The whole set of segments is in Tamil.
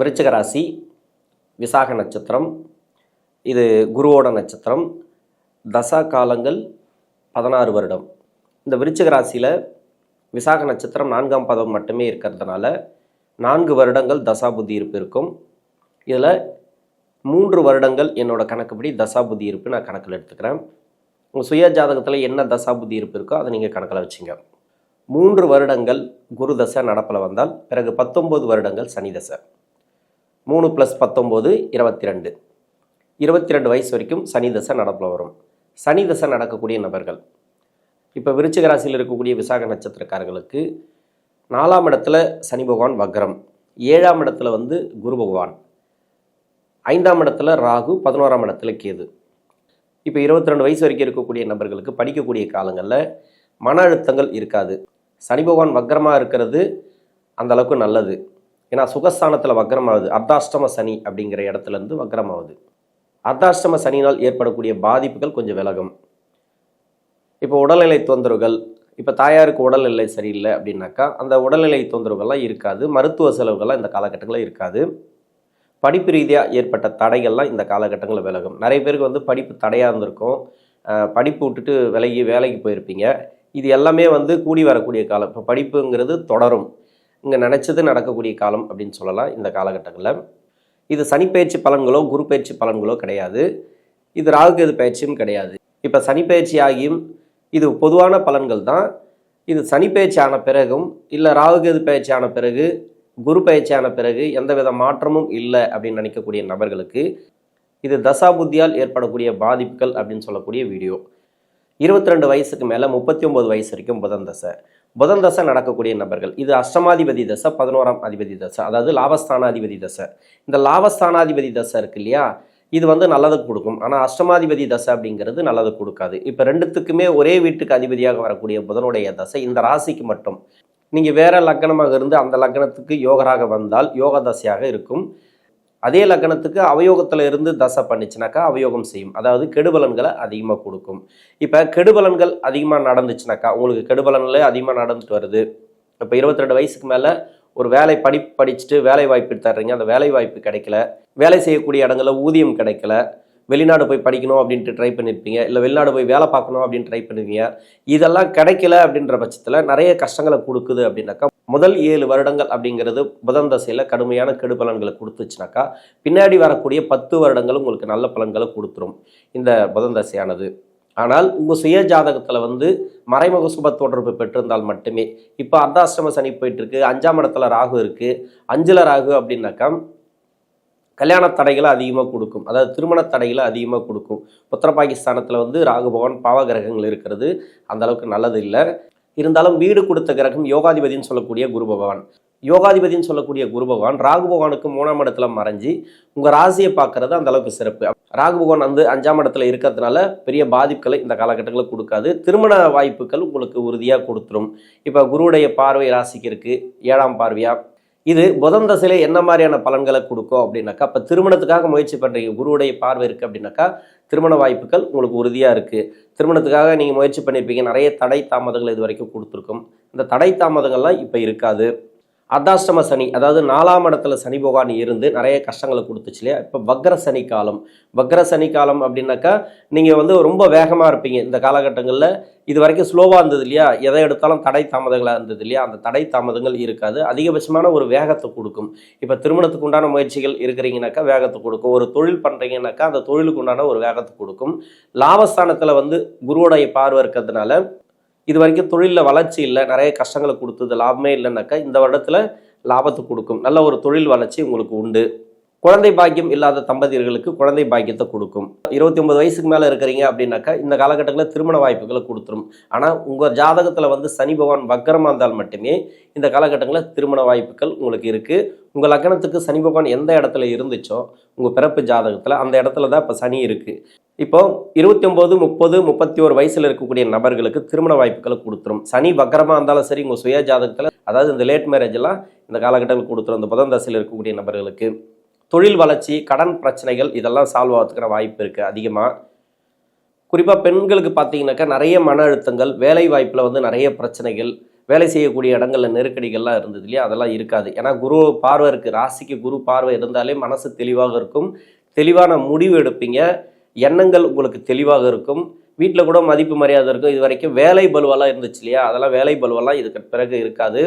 விருச்சிக ராசி விசாக நட்சத்திரம் இது குருவோட நட்சத்திரம் தசா காலங்கள் பதினாறு வருடம். இந்த விருச்சிக ராசியில் விசாக நட்சத்திரம் நான்காம் பதம் மட்டுமே இருக்கிறதுனால நான்கு வருடங்கள் தசா புத்தி இருப்பு இருக்கும். இதில் மூன்று வருடங்கள் என்னோட கணக்குப்படி தசா புத்தி இருப்பு நான் கணக்கில் எடுத்துக்கிறேன். உங்கள் சுய ஜாதகத்தில் என்ன தசாபுத்தி இருப்பு இருக்கோ அதை நீங்கள் கணக்கில் வச்சுங்க. மூன்று வருடங்கள் குரு தசை நடப்பில் வந்தால் பிறகு பத்தொம்பது வருடங்கள் சனி தசை. மூணு ப்ளஸ் பத்தொம்போது இருபத்தி ரெண்டு இருபத்தி ரெண்டு வயசு வரைக்கும் சனி தசை நடப்பில் வரும். சனி தசை நடக்கக்கூடிய நபர்கள். இப்போ விருச்சிக ராசியில் இருக்கக்கூடிய விசாக நட்சத்திரக்காரர்களுக்கு நாலாம் இடத்துல சனி பகவான் வக்ரம். ஏழாம் இடத்துல வந்து குரு பகவான். ஐந்தாம் இடத்துல ராகு பதினோராம் இடத்துல கேது. இப்போ இருபத்தி ரெண்டு வயசு வரைக்கும் இருக்கக்கூடிய நபர்களுக்கு படிக்கக்கூடிய காலங்களில் மன அழுத்தங்கள் இருக்காது. சனி பகவான் வக்ரமாக இருக்கிறது அந்தளவுக்கு நல்லது. ஏன்னா சுகஸ்தானத்தில் வக்ரமாகுது அர்த்தாஷ்டம சனி அப்படிங்கிற இடத்துல இருந்து வக்ரமாகுது அர்த்தாஷ்டம சனினால் ஏற்படக்கூடிய பாதிப்புகள் கொஞ்சம் விலகும். இப்போ உடல்நிலை தொந்தரவுகள் இப்போ தாயாருக்கு உடல்நிலை சரியில்லை அப்படின்னாக்கா அந்த உடல்நிலை தொந்தரவுகள்லாம் இருக்காது. மருத்துவ செலவுகள்லாம் இந்த காலகட்டங்களில் இருக்காது. படிப்பு ரீதியாக ஏற்பட்ட தடைகள்லாம் இந்த காலகட்டங்களில் விலகும். நிறைய பேருக்கு வந்து படிப்பு தடையாக இருந்திருக்கும். படிப்பு விட்டுட்டு விலகி வேலைக்கு போயிருப்பீங்க. இது எல்லாமே வந்து கூடி வரக்கூடிய காலம். இப்போ படிப்புங்கிறது தொடரும். இங்கே நினச்சது நடக்கக்கூடிய காலம் அப்படின்னு சொல்லலாம் இந்த காலகட்டங்களில். இது சனிப்பெயர்ச்சி பலன்களோ குரு பயிற்சி பலன்களோ கிடையாது. இது ராகுகேது பயிற்சியும் கிடையாது. இப்போ சனிப்பெயர்ச்சி ஆகியும் இது பொதுவான பலன்கள் தான். இது சனிப்பெயர்ச்சி ஆன பிறகும் இல்லை ராகுகேது பயிற்சி ஆன பிறகு குரு பயிற்சி ஆன பிறகு எந்தவித மாற்றமும் இல்லை அப்படின்னு நினைக்கக்கூடிய நபர்களுக்கு இது தசா புத்தியால் ஏற்படக்கூடிய பாதிப்புகள் அப்படின்னு சொல்லக்கூடிய வீடியோ. இருபத்தி ரெண்டு வயசுக்கு மேலே முப்பத்தி ஒம்பது வயசு வரைக்கும் புதன் தசை. புதன் தசை நடக்கக்கூடிய நபர்கள். இது அஷ்டமாதிபதி தசை பதினோராம் அதிபதி தசை அதாவது லாபஸ்தானாதிபதி தசை. இந்த லாபஸ்தானாதிபதி தசை இருக்கு இல்லையா? இது வந்து நல்லது கொடுக்கும். ஆனால் அஷ்டமாதிபதி தசை அப்படிங்கிறது நல்லது கொடுக்காது. இப்போ ரெண்டுத்துக்குமே ஒரே வீட்டுக்கு அதிபதியாக வரக்கூடிய புதனுடைய தசை இந்த ராசிக்கு மட்டும். நீங்கள் வேறு லக்னமாக இருந்து அந்த லக்னத்துக்கு யோகராக வந்தால் யோக தசையாக இருக்கும். அதே லக்கணத்துக்கு அவயோகத்தில் இருந்து தசை பண்ணிச்சுனாக்கா அவயோகம் செய்யும். அதாவது கெடுபலன்களை அதிகமாக கொடுக்கும். இப்போ கெடுபலன்கள் அதிகமாக நடந்துச்சுனாக்கா உங்களுக்கு கெடுபலன்களே அதிகமாக நடந்துட்டு வருது. இப்போ இருபத்தி ரெண்டு வயசுக்கு மேலே ஒரு வேலை படி படிச்சுட்டு வேலை வாய்ப்பு தர்றீங்க அந்த வேலை வாய்ப்பு கிடைக்கல. வேலை செய்யக்கூடிய இடங்களில் ஊதியம் கிடைக்கல. வெளிநாடு போய் படிக்கணும் அப்படின்ட்டு ட்ரை பண்ணியிருப்பீங்க இல்லை வெளிநாடு போய் வேலை பார்க்கணும் அப்படின்னு ட்ரை பண்ணுவீங்க. இதெல்லாம் கிடைக்கல அப்படின்ற பட்சத்தில் நிறைய கஷ்டங்களை கொடுக்குது அப்படின்னாக்கா முதல் ஏழு வருடங்கள் அப்படிங்கிறது புதன் தசையில் கடுமையான கெடு பலன்களை கொடுத்துச்சுனாக்கா பின்னாடி வரக்கூடிய பத்து வருடங்கள் உங்களுக்கு நல்ல பலன்களை கொடுத்துரும் இந்த புதன் தசையானது. ஆனால் உங்கள் சுய ஜாதகத்தில் வந்து மறைமுக சுப தொடர்பு பெற்றிருந்தால் மட்டுமே இப்போ அர்த்தாஷ்டம சனி போயிட்டுருக்கு அஞ்சாம் இடத்துல ராகு இருக்குது அஞ்சில் ராகு அப்படின்னாக்கா கல்யாண தடைகளை அதிகமாக கொடுக்கும். அதாவது திருமண தடைகளை அதிகமாக கொடுக்கும். உத்தர பாகிஸ்தானத்தில் வந்து ராகு பகவான் பாவ கிரகங்கள் இருக்கிறது. அந்தளவுக்கு நல்லது இல்லை இருந்தாலும் வீடு கொடுத்த கிரகம் யோகாதிபதின்னு சொல்லக்கூடிய குரு பகவான். யோகாதிபதின்னு சொல்லக்கூடிய குரு பகவான் ராகு பகவானுக்கு மூணாம் இடத்துல மறைஞ்சு உங்கள் ராசியை பார்க்கறது அந்த அளவுக்கு சிறப்பு. ராகு பகவான் வந்து அஞ்சாம் இடத்துல இருக்கிறதுனால பெரிய பாதிப்புகளை இந்த காலகட்டங்களில் கொடுக்காது. திருமண வாய்ப்புகள் உங்களுக்கு உறுதியாக கொடுத்துரும். இப்போ குருவுடைய பார்வை ராசிக்கு இருக்குது ஏழாம் பார்வையாக இது புதன் தசையில என்ன மாதிரியான பலன்களை கொடுக்கும் அப்படின்னாக்கா இப்போ திருமணத்துக்காக முயற்சி பண்ணுறீங்க குருவுடைய பார்வை இருக்குது அப்படின்னாக்கா திருமண வாய்ப்புகள் உங்களுக்கு உறுதியாக இருக்குது திருமணத்துக்காக நீங்கள் முயற்சி பண்ணியிருப்பீங்க நிறைய தடை தாமதங்கள் இது வரைக்கும் கொடுத்துருக்கும். இந்த தடை தாமதங்கள்லாம் இப்போ இருக்காது. அர்த்தாஷ்டம சனி அதாவது நாலாம் இடத்துல சனி பகவான் இருந்து நிறைய கஷ்டங்களை கொடுத்துச்சு இல்லையா? இப்போ வக்ர சனி காலம். வக்ர சனி காலம் அப்படின்னாக்கா நீங்கள் வந்து ரொம்ப வேகமாக இருப்பீங்க. இந்த காலகட்டங்களில் இது வரைக்கும் ஸ்லோவாக இருந்தது இல்லையா? எதை எடுத்தாலும் தடை தாமதங்களாக இருந்தது இல்லையா? அந்த தடை தாமதங்கள் இருக்காது. அதிகபட்சமான ஒரு வேகத்தை கொடுக்கும். இப்போ திருமணத்துக்கு உண்டான முயற்சிகள் இருக்கிறீங்கனாக்கா வேகத்தை கொடுக்கும். ஒரு தொழில் பண்ணுறீங்கனாக்கா அந்த தொழிலுக்கு உண்டான ஒரு வேகத்தை கொடுக்கும். லாபஸ்தானத்தில் வந்து குருவோடைய பார்வை இருக்கிறதுனால இது வரைக்கும் தொழிலில் வளர்ச்சி இல்லை நிறைய கஷ்டங்களை கொடுத்தது லாபமே இல்லைனாக்கா இந்த வருடத்தில் லாபத்தை கொடுக்கும். நல்ல ஒரு தொழில் வளர்ச்சி உங்களுக்கு உண்டு. குழந்தை பாக்கியம் இல்லாத தம்பதியர்களுக்கு குழந்தை பாக்கியத்தை கொடுக்கும். இருபத்தி ஒன்பது வயசுக்கு மேலே இருக்கிறீங்க அப்படின்னாக்கா இந்த காலகட்டங்களில் திருமண வாய்ப்புகளை கொடுத்துரும். ஆனால் உங்கள் ஜாதகத்தில் வந்து சனி பகவான் வக்கரமாக இருந்தால் மட்டுமே இந்த காலகட்டங்களில் திருமண வாய்ப்புகள் உங்களுக்கு இருக்குது உங்கள் லக்னத்துக்கு சனி பகவான் எந்த இடத்துல இருந்துச்சோ உங்கள் பிறப்பு ஜாதகத்தில் அந்த இடத்துல தான் இப்போ சனி இருக்குது இப்போ இருபத்தி ஒம்பது முப்பது முப்பத்தி ஒரு வயசில் இருக்கக்கூடிய நபர்களுக்கு திருமண வாய்ப்புகளை கொடுத்துரும். சனி வக்கரமாக இருந்தாலும் சரி உங்கள் சுய ஜாதகத்தில் அதாவது இந்த லேட் மேரேஜ் எல்லாம் இந்த காலகட்டத்தில் கொடுத்துரும். இந்த புதன் தசையில் இருக்கக்கூடிய நபர்களுக்கு. தொழில் வளர்ச்சி கடன் பிரச்சனைகள் இதெல்லாம் சால்வ் ஆகிறதுக்கான வாய்ப்பு இருக்குது அதிகமாக குறிப்பாக பெண்களுக்கு பார்த்தீங்கன்னாக்கா நிறைய மன அழுத்தங்கள் வேலை வாய்ப்பில் வந்து நிறைய பிரச்சனைகள் வேலை செய்யக்கூடிய இடங்கள்ல நெருக்கடிகள்லாம் இருந்தது இல்லையா? அதெல்லாம் இருக்காது. ஏன்னா குரு பார்வை இருக்குது ராசிக்கு குரு பார்வை இருந்தாலே மனசு தெளிவாக இருக்கும். தெளிவான முடிவு எடுப்பீங்க. எண்ணங்கள் உங்களுக்கு தெளிவாக இருக்கும். வீட்டில் கூட மதிப்பு மரியாதை இருக்கும். இது வரைக்கும் வேலை பலுவெல்லாம் இருந்துச்சு இல்லையா? அதெல்லாம் வேலை பலுவெல்லாம் இதுக்கு பிறகு இருக்காது.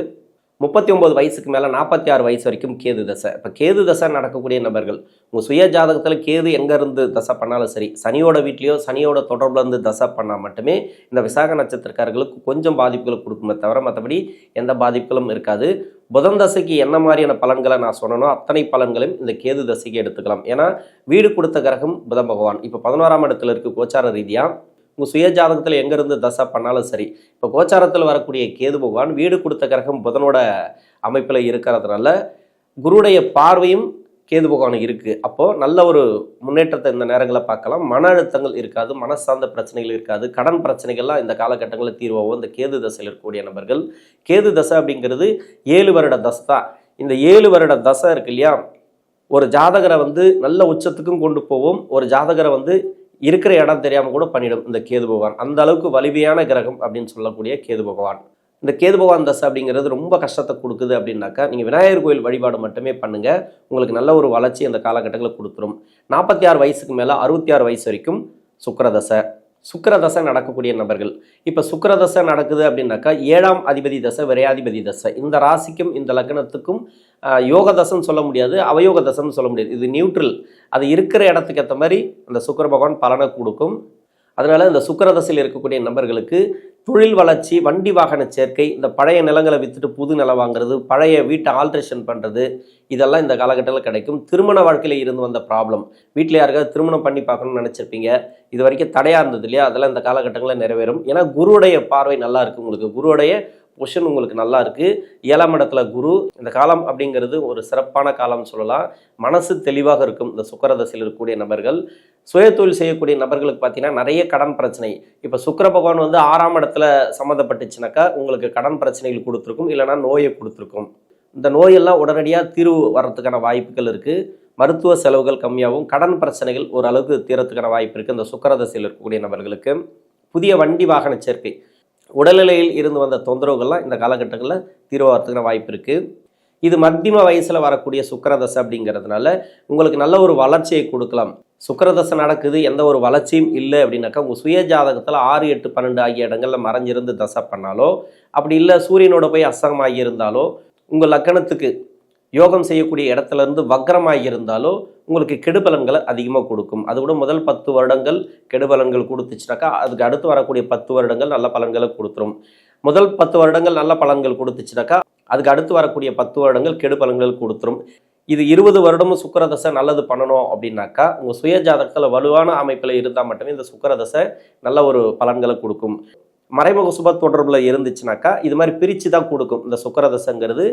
முப்பத்தி ஒன்பது வயசுக்கு மேலே நாற்பத்தி ஆறு வயசு வரைக்கும் கேது தசை. இப்போ கேது தசை நடக்கக்கூடிய நபர்கள் உங்கள் சுய ஜாதகத்தில் கேது எங்கேருந்து தசை பண்ணாலும் சரி சனியோட வீட்லேயோ சனியோட தொடர்பில் இருந்து தசை பண்ணால் மட்டுமே இந்த விசாக நட்சத்திரக்காரர்களுக்கு கொஞ்சம் பாதிப்புகளை கொடுக்குமே தவிர மற்றபடி எந்த பாதிப்புகளும் இருக்காது. புதன் தசைக்கு என்ன மாதிரியான பலன்களை நான் சொன்னனோ அத்தனை பலன்களையும் இந்த கேது தசைக்கு எடுத்துக்கலாம். ஏன்னா வீடு கொடுத்த கிரகம் புதன் பகவான். இப்போ பதினோராம் இடத்துல இருக்க கோச்சார ரீதியாக உங்கள் சுய ஜாதகத்தில் எங்கேருந்து தசை பண்ணாலும் சரி இப்போ கோச்சாரத்தில் வரக்கூடிய கேது பகவான் வீடு கொடுத்த கிரகம் புதனோட அமைப்பில் இருக்கிறதுனால குருடைய பார்வையும் கேது பகவான் இருக்குது அப்போது நல்ல ஒரு முன்னேற்றத்தை இந்த நேரங்களில் பார்க்கலாம். மன அழுத்தங்கள் இருக்காது மன சார்ந்த பிரச்சனைகள் இருக்காது கடன் பிரச்சனைகள்லாம் இந்த காலகட்டங்களில் தீர்வாகும். இந்த கேது தசையில் இருக்கக்கூடிய நபர்கள் கேது தசை அப்படிங்கிறது ஏழு வருட தசை தான். இந்த ஏழு வருட தசை இருக்கு இல்லையா? ஒரு ஜாதகரை வந்து நல்ல உச்சத்துக்கும் கொண்டு போவோம். ஒரு ஜாதகரை வந்து இருக்கிற இடம் தெரியாமல் கூட பண்ணிடும் இந்த கேது பகவான். அந்த அளவுக்கு வலிமையான கிரகம் அப்படின்னு சொல்லக்கூடிய கேது பகவான். இந்த கேது பகவான் தசை அப்படிங்கிறது ரொம்ப கஷ்டத்தை கொடுக்குது அப்படின்னாக்கா நீங்கள் விநாயகர் கோயில் வழிபாடு மட்டுமே பண்ணுங்க. உங்களுக்கு நல்ல ஒரு வளர்ச்சி அந்த காலகட்டங்களில் கொடுத்துரும். நாற்பத்தி ஆறு வயசுக்கு மேலே அறுபத்தி ஆறு வயசு வரைக்கும் சுக்கிரதசை சுக்கரதசை நடக்கக்கூடிய நபர்கள். இப்போ சுக்கரதசை நடக்குது அப்படின்னாக்கா ஏழாம் அதிபதி தசை விரையாதிபதி தசை. இந்த ராசிக்கும் இந்த லக்னத்துக்கும் ஆஹ், யோக தசைன்னு சொல்ல முடியாது அவயோக தசைன்னு சொல்ல முடியாது. இது நியூட்ரல் அது இருக்கிற இடத்துக்கு ஏற்ற மாதிரி அந்த சுக்கர பகவான் பலனை கொடுக்கும். அதனால் இந்த சுக்கரதசையில் இருக்கக்கூடிய நபர்களுக்கு தொழில் வளர்ச்சி வண்டி வாகன சேர்க்கை இந்த பழைய நிலங்களை விற்றுட்டு புது நிலம் வாங்குறது பழைய வீட்டை ஆல்ட்ரேஷன் பண்ணுறது இதெல்லாம் இந்த காலகட்டத்தில் கிடைக்கும். திருமண வாழ்க்கையில் இருந்து வந்த ப்ராப்ளம் வீட்டில் யாருக்காவது திருமணம் பண்ணி பார்க்கணும்னு நினச்சிருப்பீங்க. இது வரைக்கும் தடையாக இருந்தது இல்லையா? அதெல்லாம் இந்த காலகட்டங்களில் நிறைவேறும். ஏன்னா குருவுடைய பார்வை நல்லா இருக்கு உங்களுக்கு. குருவுடைய பொஷன் உங்களுக்கு நல்லா இருக்குது ஏழாம் இடத்துல குரு இந்த காலம் அப்படிங்கிறது ஒரு சிறப்பான காலம்னு சொல்லலாம். மனசு தெளிவாக இருக்கும். இந்த சுக்கரதசையில் இருக்கக்கூடிய நபர்கள் சுயதொழில் செய்யக்கூடிய நபர்களுக்கு பார்த்தீங்கன்னா நிறைய கடன் பிரச்சனை. இப்போ சுக்கர பகவான் வந்து ஆறாம் இடத்துல சம்மந்தப்பட்டுச்சுனாக்கா உங்களுக்கு கடன் பிரச்சனைகள் கொடுத்துருக்கும். இல்லைனா நோயை கொடுத்துருக்கும். இந்த நோயெல்லாம் உடனடியாக தீர்வு வர்றதுக்கான வாய்ப்புகள் இருக்குது மருத்துவ செலவுகள் கம்மியாகவும் கடன் பிரச்சனைகள் ஓரளவுக்கு தீரத்துக்கான வாய்ப்பு இருக்குது இந்த சுக்கரதசையில் இருக்கக்கூடிய நபர்களுக்கு. புதிய வண்டி வாகன சேர்க்கை. உடல்நிலையில் இருந்து வந்த தொந்தரவுகள்லாம் இந்த காலகட்டங்களில் தீர்வாகிறதுக்கான வாய்ப்பு இருக்குது இது மத்தியம வயசில் வரக்கூடிய சுக்கரதசை அப்படிங்கிறதுனால உங்களுக்கு நல்ல ஒரு வளர்ச்சியை கொடுக்கலாம். சுக்கரதசை நடக்குது எந்த ஒரு வளர்ச்சியும் இல்லை அப்படின்னாக்கா உங்கள் சுய ஜாதகத்தில் ஆறு எட்டு பன்னெண்டு ஆகிய இடங்களில் மறைஞ்சிருந்து தசை பண்ணாலோ அப்படி இல்லை சூரியனோட போய் அசகமாகி இருந்தாலோ உங்கள் லக்கணத்துக்கு யோகம் செய்யக்கூடிய இடத்துல இருந்து வக்ரமாகி இருந்தாலோ உங்களுக்கு கெடுபலன்களை அதிகமாக கொடுக்கும். அது கூட முதல் பத்து வருடங்கள் கெடுபலன்கள் கொடுத்துச்சுனாக்கா அதுக்கு அடுத்து வரக்கூடிய பத்து வருடங்கள் நல்ல பலன்களை கொடுத்துரும். முதல் பத்து வருடங்கள் நல்ல பலன்கள் கொடுத்துச்சுனாக்கா அதுக்கு அடுத்து வரக்கூடிய பத்து வருடங்கள் கெடுபலன்கள் கொடுத்துரும். இது இருபது வருடமும் சுக்கரதசை நல்லது பண்ணணும் அப்படின்னாக்கா உங்கள் சுய ஜாதகத்தில் வலுவான அமைப்பில் இருந்தால் மட்டுமே இந்த சுக்கரதசை நல்ல ஒரு பலன்களை கொடுக்கும். மறைமுக சுப தொடர்பில் இருந்துச்சுனாக்கா இது மாதிரி பிரித்து தான் கொடுக்கும். இந்த சுக்கரதசைங்கிறது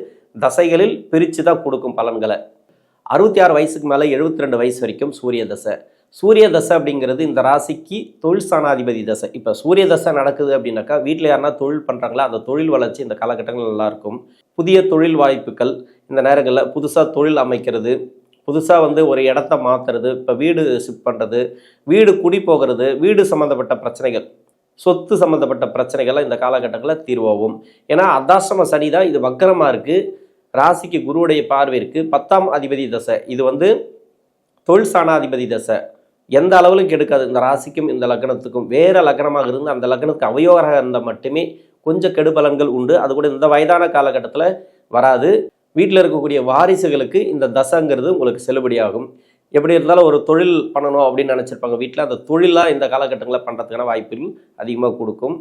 தசைகளில் பிரித்து தான் கொடுக்கும் பலன்களை. அறுபத்தி ஆறு வயசுக்கு மேலே எழுபத்தி ரெண்டு வயசு வரைக்கும் சூரிய தசை. சூரிய தசை அப்படிங்கிறது இந்த ராசிக்கு தொழில் ஸ்தானாதிபதி தசை. இப்போ சூரிய தசை நடக்குது அப்படின்னாக்கா வீட்டில் யாருன்னா தொழில் பண்ணுறாங்களா அந்த தொழில் வளர்ச்சி இந்த காலகட்டங்கள் நல்லாயிருக்கும். புதிய தொழில் வாய்ப்புகள் இந்த நேரங்களில் புதுசாக தொழில் அமைக்கிறது. புதுசாக வந்து ஒரு இடத்த மாற்றுறது இப்போ வீடு ஷிஃப்ட் பண்ணுறது வீடு குடி போகிறது வீடு சம்மந்தப்பட்ட பிரச்சனைகள். சொத்து சம்மந்தப்பட்ட பிரச்சனைகள்லாம் இந்த காலகட்டங்களில் தீர்வாகும் ஏன்னா அர்த்தாசிரம சனி தான் இது வக்கரமாக இருக்குது ராசிக்கு குருவுடைய பார்வை இருக்குது பத்தாம் அதிபதி தசை. இது வந்து தொழில் சாணாதிபதி தசை. எந்த அளவிலும் கெடுக்காது. இந்த ராசிக்கும் இந்த லக்னத்துக்கும் வேறு லக்னமாக இருந்து அந்த லக்னத்துக்கு அவயோகராக இருந்தால் மட்டுமே கொஞ்சம் கெடுபலன்கள் உண்டு. அது கூட இந்த வயதான காலகட்டத்தில் வராது. வீட்டில் இருக்கக்கூடிய வாரிசுகளுக்கு இந்த தசைங்கிறது உங்களுக்கு செல்லுபடியாகும். எப்படி இருந்தாலும் ஒரு தொழில் பண்ணணும் அப்படின்னு நினச்சிருப்பாங்க. வீட்டில் அந்த தொழிலாக இந்த காலகட்டங்களில் பண்ணுறதுக்கான வாய்ப்புகள் அதிகமாக கொடுக்கும்.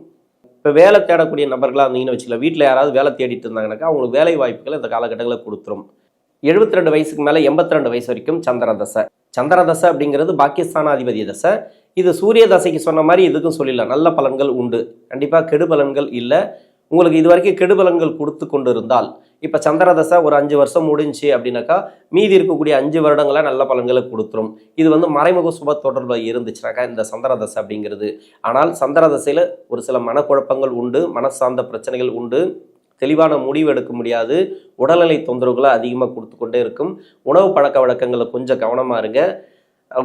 இப்போ வேலை தேடக்கூடிய நபர்களாக இருந்தீங்கன்னு வச்சுக்கல வீட்டில் யாராவது வேலை தேடிட்டு இருந்தாங்கனாக்கா அவங்களுக்கு வேலை வாய்ப்புகளை இந்த காலகட்டங்களில் கொடுத்துரும். எழுபத்தி ரெண்டு வயசுக்கு மேலே எண்பத்தி ரெண்டு வயசு வரைக்கும் சந்திர தசை சந்திர தசை அப்படிங்கிறது பாகிஸ்தானாதிபதி தசை. இது சூரிய தசைக்கு சொன்ன மாதிரி இதுக்கும் சொல்லிடலாம் நல்ல பலன்கள் உண்டு. கண்டிப்பாக கெடு பலன்கள் இல்லை. உங்களுக்கு இது வரைக்கும் கெடு பலன்கள் கொடுத்து கொண்டு இருந்தால் இப்போ சந்திரதசை ஒரு அஞ்சு வருஷம் முடிஞ்சுச்சு அப்படின்னாக்கா மீதி இருக்கக்கூடிய அஞ்சு வருடங்களை நல்ல பலன்களை கொடுத்துரும். இது வந்து மறைமுக சுப தொடர்பில் இருந்துச்சுனாக்கா இந்த சந்திரதசை அப்படிங்கிறது. ஆனால் சந்திரதசையில் ஒரு சில மனக்குழப்பங்கள் உண்டு மனசார்ந்த பிரச்சனைகள் உண்டு. தெளிவான முடிவு எடுக்க முடியாது. உடல்நிலை தொந்தரவுகளை அதிகமாக கொடுத்து கொண்டே இருக்கும். உணவு பழக்க வழக்கங்களை கொஞ்சம் கவனமாக இருங்க.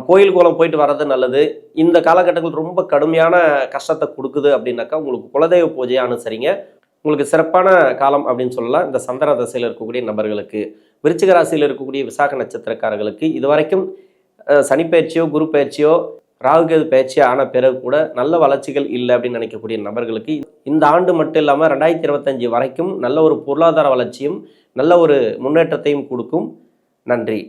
கோயில் கோலம் போயிட்டு வர்றது நல்லது. இந்த காலகட்டங்கள் ரொம்ப கடுமையான கஷ்டத்தை கொடுக்குது அப்படின்னாக்கா உங்களுக்கு குலதெய்வ பூஜையை அனுசரிங்க. உங்களுக்கு சிறப்பான காலம் அப்படின்னு சொல்லலாம். இந்த சந்திர தசையில் இருக்கக்கூடிய நபர்களுக்கு விருச்சிக ராசியில் இருக்கக்கூடிய விசாக நட்சத்திரக்காரர்களுக்கு இதுவரைக்கும் சனி பயிற்சியோ குரு பயிற்சியோ ராகுகேது பயிற்சியோ ஆன பிறகு கூட நல்ல வளர்ச்சிகள் இல்லை அப்படின்னு நினைக்கக்கூடிய நபர்களுக்கு இந்த ஆண்டு மட்டும் இல்லாமல் ரெண்டாயிரத்தி இருபத்தஞ்சு வரைக்கும் நல்ல ஒரு பொருளாதார வளர்ச்சியும் நல்ல ஒரு முன்னேற்றத்தையும் கொடுக்கும். நன்றி.